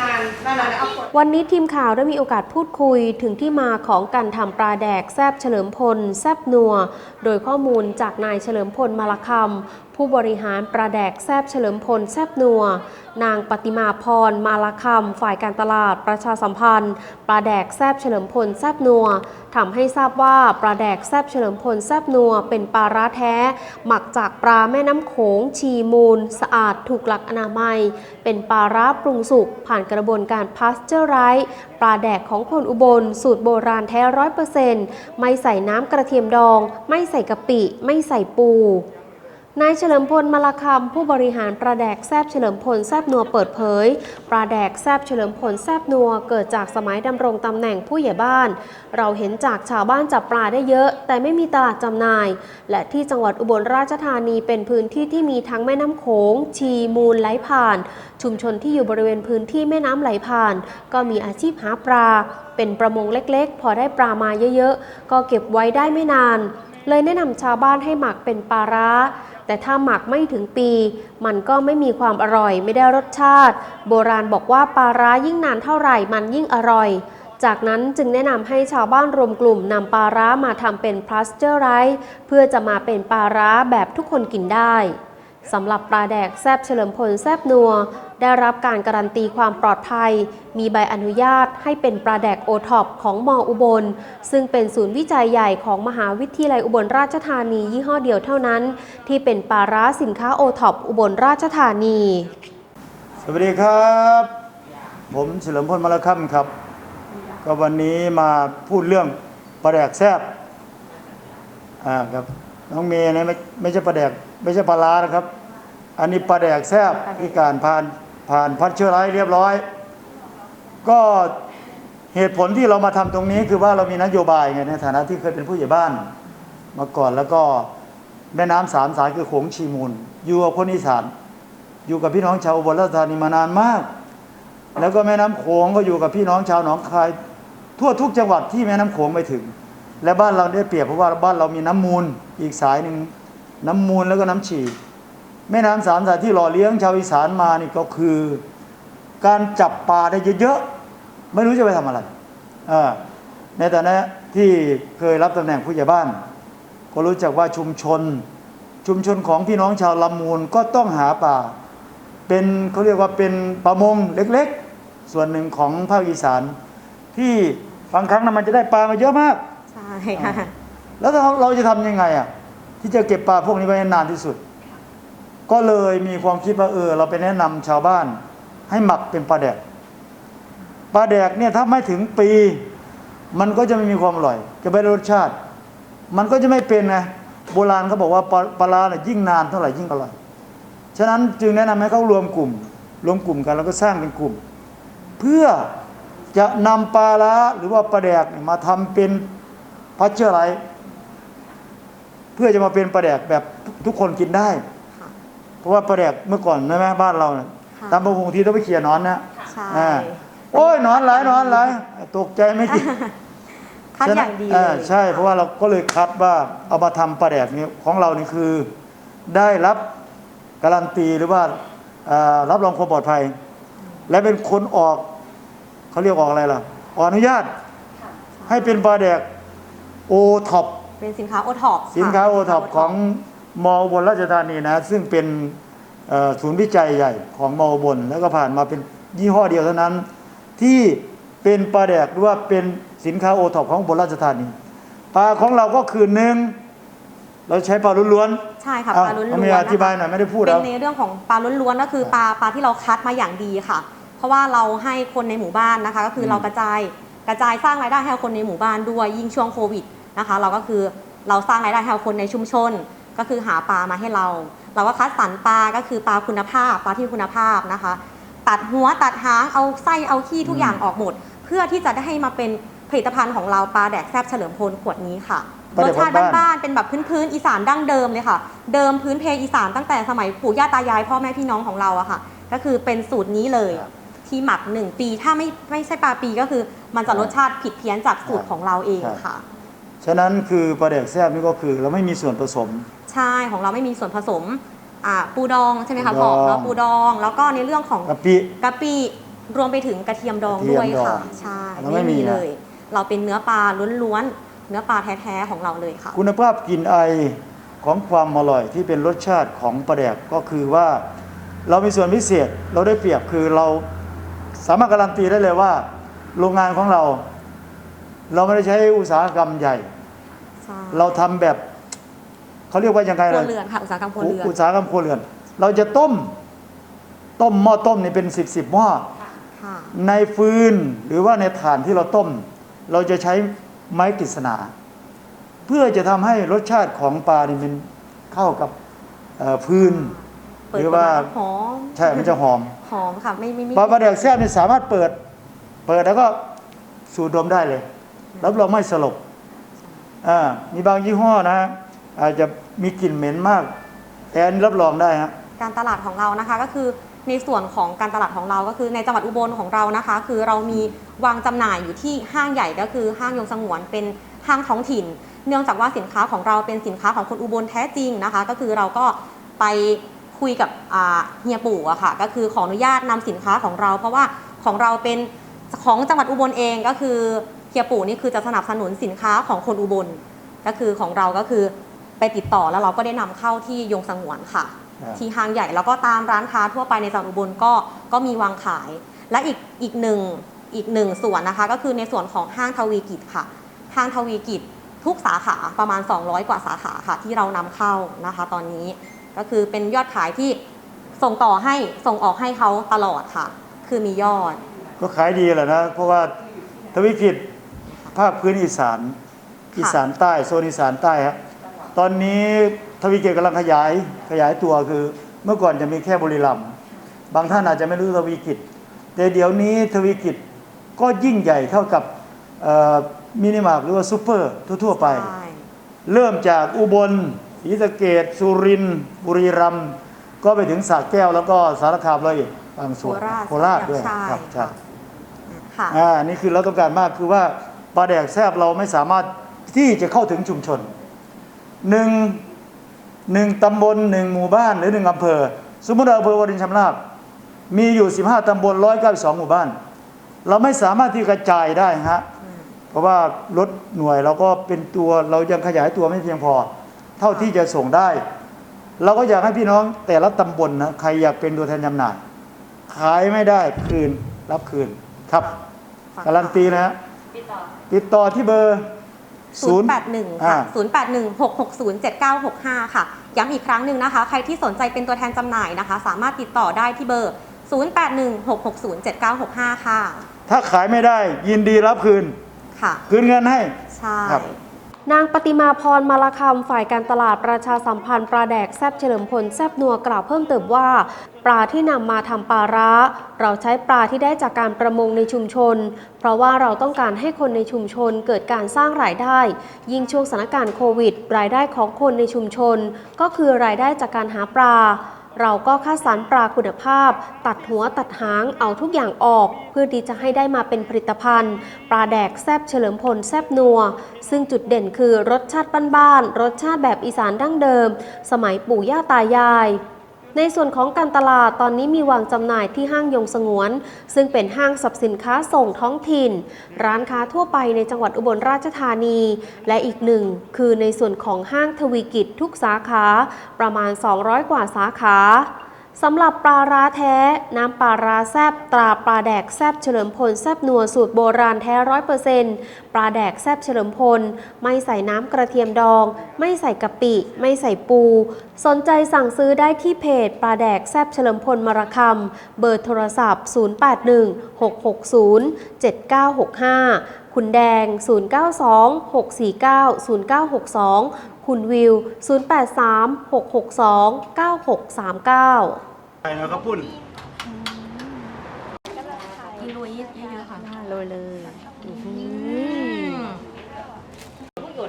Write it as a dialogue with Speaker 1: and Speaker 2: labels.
Speaker 1: nga านนั่นแหละเอาคน
Speaker 2: วันนี้ทีมข่าวได้มีโอกาสพูดคุยถึงที่มาของการทำปลาแดกแซบเฉลิมพล แซบนัว โดยข้อมูลจากนายเฉลิมพลมาลคำผู้บริหารปลาแดกแซบเฉลิมพลแซบนัว นางปฏิมาพรมาลคำฝ่ายการตลาดประชาสัมพันธ์ปลาแดกแซบเฉลิมพลแซบนัวทำให้ทราบว่าปลาแดกแซบเฉลิมพลแซบนัว เป็นปลาร้าแท้ หมักจากปลาแม่น้ำโขงชีมูล สะอาดถูกหลักอนามัย เป็นปลาร้าปรุงสุกผ่านกระบวนการพาสเจอร์ไรส์ปลาแดกของคนอุบล สูตรโบราณแท้ร้อยเปอร์เซ็นต์ไม่ใส่น้ำกระเทียมดอง ไม่ใส่กะปิ ไม่ใส่ปู นายเฉลิมพลมาลคำผู้บริหารปลาแดกแซบเฉลิมพลแซบนัวเปิดเผยปลาแดกแซบเฉลิมพลแซบนัวเกิดจากสมัยดำรงตำแหน่งผู้ใหญ่บ้าน เราเห็นจากชาวบ้านจับปลาได้เยอะ แต่ไม่มีตลาดจำหน่าย และที่จังหวัดอุบลราชธานีเป็นพื้นที่ที่มีทั้งแม่น้ำโขง ชีมูลไหลผ่าน ชุมชนที่อยู่บริเวณพื้นที่แม่น้ำไหลผ่าน ก็มีอาชีพหาปลา เป็นประมงเล็กๆ พอได้ปลามาเยอะๆก็เก็บไว้ได้ไม่นาน เลยแนะนำชาวบ้านให้หมักเป็นปลาร้า แต่ถ้าหมักไม่ถึงปี มันก็ไม่มีความอร่อยไม่ได้รสชาติ โบราณบอกว่าปลาร้ายิ่งนานเท่าไหร่มันยิ่งอร่อย จากนั้นจึงแนะนำให้ชาวบ้านรวมกลุ่มนำปลาร้ามาทำเป็นพลาสเจอร์ไรเพื่อจะมาเป็นปลาร้าแบบทุกคนกินได้ สำหรับปลาแดกแซบเฉลิมพลแซบนัว ได้รับการการันตีความปลอดภัย มีใบอนุญาตให้เป็นปลาแดกโอท็อปของมออุบล ซึ่งเป็นศูนย์วิจัยใหญ่ของมหาวิทยาลัยอุบลราชธานียี่ห้อเดียวเท่านั้น ที่เป็นปลาร้าสินค้าโอท็อปอุบลราชธานี
Speaker 3: สวัสดีครับ ผมเฉลิมพลมลค่ำครับ ก็วันนี้มาพูดเรื่องปลาแดกแซบอ่าครับน้องเมย์นะไม่ไม่ใช่ปลาแดกไม่ใช่ปลาล้านะครับ อันนี้ปลาแดกแซบที่การผ่านผ่านพัดเชื้อไรเรียบร้อย ก็เหตุผลที่เรามาทำตรงนี้คือว่าเรามีนโยบายไงในฐานะที่เคยเป็นผู้ใหญ่บ้านมาก่อนแล้วก็แม่น้ำสามสายคือโขงชีมูล อยู่กับคนอีสานอยู่กับพี่น้องชาวอุบลราชธานีมานานมาก แล้วก็แม่น้ำโขงก็อยู่กับพี่น้องชาวหนองคาย ทั่วทุกจังหวัดที่แม่น้ำโขงไปถึง และบ้านเราได้เปรียบเพราะว่าบ้านเรามีน้ำมูลอีกสายหนึ่งน้ำมูลแล้วก็น้ำฉี่ แม่น้ำสามสายที่หล่อเลี้ยงชาวอีสานมานี่ก็คือ การจับปลาได้เยอะๆไม่รู้จะไปทำอะไรอ่าในฐานะที่เคยรับตำแหน่งผู้ใหญ่บ้าน ก็รู้จักว่าชุมชน ชุมชนของพี่น้องชาวลำมูลก็ต้องหาปลาเป็นเขาเรียกว่าเป็นประมงเล็กๆ ส่วนหนึ่งของภาคอีสาน ที่บางครั้งนะมันจะได้ปลามาเยอะมาก
Speaker 2: ใช่ค่ะ
Speaker 3: แล้วเราเราจะทำยังไงอะที่จะเก็บปลาพวกนี้ไว้ให้นานที่สุด ก็เลยมีความคิดว่าเออ เราไปแนะนำชาวบ้าน ให้หมักเป็นปลาแดกปลาแดกเนี่ยถ้าไม่ถึงปี มันก็จะไม่มีความอร่อย จะไม่ได้รสชาติ มันก็จะไม่เป็นไงโบราณเขาบอกว่าปลาปลาร้าเนี่ยยิ่งนานเท่าไหร่ยิ่งอร่อยฉะนั้นจึงแนะนำให้เขารวมกลุ่ม รวมกลุ่มกันแล้วก็สร้างเป็นกลุ่ม เพื่อจะนำปลาร้าหรือว่าปลาแดกมาทำเป็นพัชเชอร์ไรเพื่อจะมาเป็นปลาแดกแบบทุกคนกินได้ เพราะว่าปลาแดกเมื่อก่อนใช่ไหมบ้านเราเนี่ย
Speaker 2: ค่ะ
Speaker 3: ตามประมงทีต้องไปเขี่ยหนอนนะ
Speaker 2: ใช่
Speaker 3: อ่าโอ้ยหนอนหลายหนอนหลายตกใจไม่กิน
Speaker 2: คัดอย่างดี
Speaker 3: เอ
Speaker 2: เล
Speaker 3: อยใช่เพราะว่าเราก็เลยคัดว่าเอามาทำปลาแดกนี้ของเรานี่คือ ได้รับการันตีหรือว่าเอ่อรับรองความปลอดภัย และเป็นคนออกเขาเรียกออกอะไรล่ะออกอนุญาตให้เป็นปลาแดกโอท็อป
Speaker 2: เป็นสินค้าโอท็อป
Speaker 3: สินค้าโอท็อปของ มอบลราชธานีนะ ซึ่งเป็นเอ่อศูนย์วิจัยใหญ่ของมอบลแล้วก็ผ่านมาเป็นยี่ห้อเดียวเท่านั้น ที่เป็นปลาแดกหรือว่าเป็นสินค้าโอท็อปของอุบลราชธานีปลาของเราก็คือหนึ่งเราใช้ปลาล้วน
Speaker 2: ใช่ค่ะ
Speaker 3: ๆ
Speaker 2: ปลาล้วนๆ
Speaker 3: เอมี
Speaker 2: นะคะ
Speaker 3: อธิบายหน่อยไม่ได้พูด
Speaker 2: เป็
Speaker 3: แล้ว
Speaker 2: นในเรื่องของปลาล้วนๆก็คือปลาปลาที่เราคัดมาอย่างดีค่ะ เพราะว่าเราให้คนในหมู่บ้านนะคะ ก็คืออ
Speaker 3: ม
Speaker 2: เรากระจายกระจายสร้างรายได้ให้คนในหมู่บ้านด้วยยิ่งช่วงโควิดนะคะ เราก็คือเราสร้างรายได้ให้คนในชุมชน ก็คือหาปลามาให้เรา เราก็คัดสรรปลาก็คือปลาคุณภาพปลาที่คุณภาพนะคะ ตัดหัวตัดหางเอาไส้เอาขี้ทุกอย่างออกหมด เพื่อที่จะได้ให้มาเป็นผลิตภัณฑ์ของเราปลาแดกแซบเฉลิมพลขวดนี้ค่ะ
Speaker 3: ปลารแด
Speaker 2: ส
Speaker 3: ก
Speaker 2: ชาติ
Speaker 3: บ้านๆ
Speaker 2: บ้านๆเป็นแบบพื้นๆอีสานดั้งเดิมเลยค่ะ เดิมพื้นเพอีสานตั้งแต่สมัยปู่ย่าตายายพ่อแม่พี่น้องของเราอะค่ะ ก็คือเป็นสูตรนี้เลย ที่หมักหนึ่งปีถ้าไม่ไม่ใช่ปลาปีก็คือ มันจะรสชาติผิดเพี้ยนจากสูตรของเราเองค่ะ
Speaker 3: ฉะนั้นคือปลาแดกแซ่บนี่ก็คือเราไม่มีส่วนผสม
Speaker 2: ใช่ของเราไม่มีส่วนผสมอ่าปูดองใช่ไหมคะ
Speaker 3: ปู
Speaker 2: บ
Speaker 3: ดอง
Speaker 2: อกเนาะปูดอง แล้วก็ในเรื่องของ
Speaker 3: กะปิ
Speaker 2: กะปิ
Speaker 1: รวมไปถึงกระเทียมดอง
Speaker 3: กระเทียม
Speaker 1: ด้วยค่ะ
Speaker 3: ดอง
Speaker 1: ใช่
Speaker 3: เราไม่มีนะ
Speaker 1: เลย เราเป็นเนื้อปลาล้วนๆเนื้อปลาแท้ๆของเราเลยค่ะ
Speaker 3: คุณภาพกลิ่นไอของความอร่อยที่เป็นรสชาติของปลาแดกก็คือว่า เรามีส่วนพิเศษเราได้เปรียบคือเราสามารถการันตีได้เลยว่า โรงงานของเรา เราไม่ได้ใช้อุตสาหกรรมใหญ่
Speaker 1: ใช่
Speaker 3: เราทำแบบ เขาเรียกว่ายังไง
Speaker 1: ครัว
Speaker 3: ล่ะ
Speaker 1: เรือนค่ะอุตสาหกรรมครัวเรือน
Speaker 3: อุตสาหกรรมครัวเรือน เราจะต้ม ต้มหม้อต้มนี่เป็นสิบสิบหม้อ
Speaker 1: ค่ะ
Speaker 3: ในฟืนหรือว่าในถ่านที่เราต้ม เราจะใช้ไม้กฤษณาเพื่อจะทำให้รสชาติของปลาเนี่ยมันเข้ากับเอ่อฟืน
Speaker 1: เปิด
Speaker 3: หรือว่า
Speaker 1: หอม
Speaker 3: ใช่มันจะหอม
Speaker 1: หอมค่ะไม่ไม่ไม่
Speaker 3: ปลาปลาแดกแซ่บเนี่ยสามารถเปิด เปิดแล้วก็สูดดมได้เลยรับรองไม่สลบอ่ามีบางยี่ห้อนะ อาจจะมีกลิ่นเหม็นมาก แต่อันนี้รับรองได้ฮะ
Speaker 1: การตลาดของเรานะคะก็คือในส่วนของการตลาดของเราก็คือในจังหวัดอุบลของเรานะคะ คือเรามีวางจำหน่ายอยู่ที่ห้างใหญ่ก็คือห้างยงสงวนเป็นห้างท้องถิ่น เนื่องจากว่าสินค้าของเราเป็นสินค้าของคนอุบลแท้จริงนะคะ ก็คือเราก็ไปคุยกับอ่าเฮียปู่อะค่ะก็คือขออนุญาตนำสินค้าของเรา เพราะว่าของเราเป็นของจังหวัดอุบลเองก็คือเฮียปู่นี่คือจะสนับสนุนสินค้าของคนอุบลก็คือของเราก็คือ ไปติดต่อแล้วเราก็ได้นำเข้าที่ยงสงวนค่ะ
Speaker 3: ครับ
Speaker 1: ที่ห้างใหญ่แล้วก็ตามร้านค้าทั่วไปในจังหวัดอุบลก็ก็มีวางขาย และอีกอีกหนึ่งอีกหนึ่งส่วนนะคะ ก็คือในส่วนของห้างทวีกิจค่ะ ห้างทวีกิจทุกสาขาประมาณ 200 กว่าสาขาค่ะ ที่เรานำเข้านะคะ ตอนนี้ก็คือเป็นยอดขายที่ส่งต่อให้ส่งออกให้เขาตลอดค่ะ คือมียอด
Speaker 3: ก็ขายดีแหละนะ เพราะว่าทวิกิจภาคพื้นอีสาน อีสานใต้โซนอีสานใต้ฮะ ตอนนี้ทวีกิจกำลังขยายขยายตัวคือ เมื่อก่อนจะมีแค่บุรีรัมย์บางท่านอาจจะไม่รู้ทวีกิจ แต่เดี๋ยวนี้ทวีกิจก็ยิ่งใหญ่เท่ากับเอ่อมินิมาร์ทหรือว่าซูเปอร์ทั่วๆไป
Speaker 1: ใช่
Speaker 3: เริ่มจากอุบลศรีสะเกดสุรินทร์บุรีรัมย์ก็ไปถึงสระแก้วแล้วก็สารคามเลยบางส่วน
Speaker 1: โคราช
Speaker 3: โคราชด้วย
Speaker 1: ใช่
Speaker 3: ครับใช่
Speaker 1: ค่ะ
Speaker 3: อ่านี่คือเราต้องการมากคือว่าปลาแดกแซบเราไม่สามารถที่จะเข้าถึงชุมชน หนึ่งหนึ่งตำบลหนึ่งหมู่บ้านหรือหนึ่งอำเภอ สมมติเราอำเภอวารินชำราบ มีอยู่ 15ตำบล192หมู่บ้าน เราไม่สามารถที่กระจายได้ฮะเพราะว่ารถหน่วยเราก็เป็นตัวเรายังขยายตัวไม่เพียงพอ เท่าที่จะส่งได้ เราก็อยากให้พี่น้องแต่ละตำบลนะใครอยากเป็นตัวแทนจำหน่ายขายไม่ได้คืนรับคืนครับการันตีนะฮะติดต่อที่เบอร์
Speaker 1: 081 ค่ะ
Speaker 3: อ่า
Speaker 1: 081 660 7965 ค่ะ ย้ำอีกครั้งหนึ่งนะคะ ใครที่สนใจเป็นตัวแทนจำหน่ายนะคะ สามารถติดต่อได้ที่เบอร์ 081 660 7965 ค่ะ
Speaker 3: ถ้าขายไม่ได้ยินดีรับคืน
Speaker 1: ค่ะ
Speaker 3: คืนเงินให้
Speaker 1: ใช่
Speaker 3: ครับ
Speaker 2: นางปฏิมาพรมาลคำฝ่ายการตลาดประชาสัมพันธ์ปลาแดกแซบเฉลิมพลแซบนัวกล่าวเพิ่มเติมว่า ปลาที่นำมาทำปลาร้า เราใช้ปลาที่ได้จากการประมงในชุมชน เพราะว่าเราต้องการให้คนในชุมชนเกิดการสร้างรายได้ ยิ่งช่วงสถานการณ์โควิด รายได้ของคนในชุมชน ก็คือรายได้จากการหาปลา เราก็คัดสรรปลาคุณภาพ ตัดหัวตัดหางเอาทุกอย่างออก เพื่อที่จะให้ได้มาเป็นผลิตภัณฑ์ ปลาแดกแซบเฉลิมพลแซบนัว ซึ่งจุดเด่นคือรสชาติบ้านๆรสชาติแบบอีสานดั้งเดิม สมัยปู่ย่าตายาย ในส่วนของการตลาดตอนนี้มีวางจำหน่ายที่ห้างยงสงวน ซึ่งเป็นห้างสรรพสินค้าส่งท้องถิ่น ร้านค้าทั่วไปในจังหวัดอุบลราชธานี และอีกหนึ่งคือในส่วนของห้างทวีกิจทุกสาขา ประมาณ 200 กว่าสาขา สำหรับปลาร้าแท้ น้ำปลาร้าแซบตราปลาแดกแซบเฉลิมพลแซบนัวสูตรโบราณแท้ร้อยเปอร์เซ็นต์ปลาแดกแซบเฉลิมพล ไม่ใส่น้ำกระเทียมดอง ไม่ใส่กะปิ ไม่ใส่ปู สนใจสั่งซื้อได้ที่เพจปลาแดกแซบเฉลิมพลมรคำเบอร์โทรศัพท์ 0816607965 คุณแดง 0926490962 คุณวิว 0836629639
Speaker 3: ไปนะครับปุ้น
Speaker 1: ลุยเยอะๆค่ะ
Speaker 2: โรยเลยอื้อหือ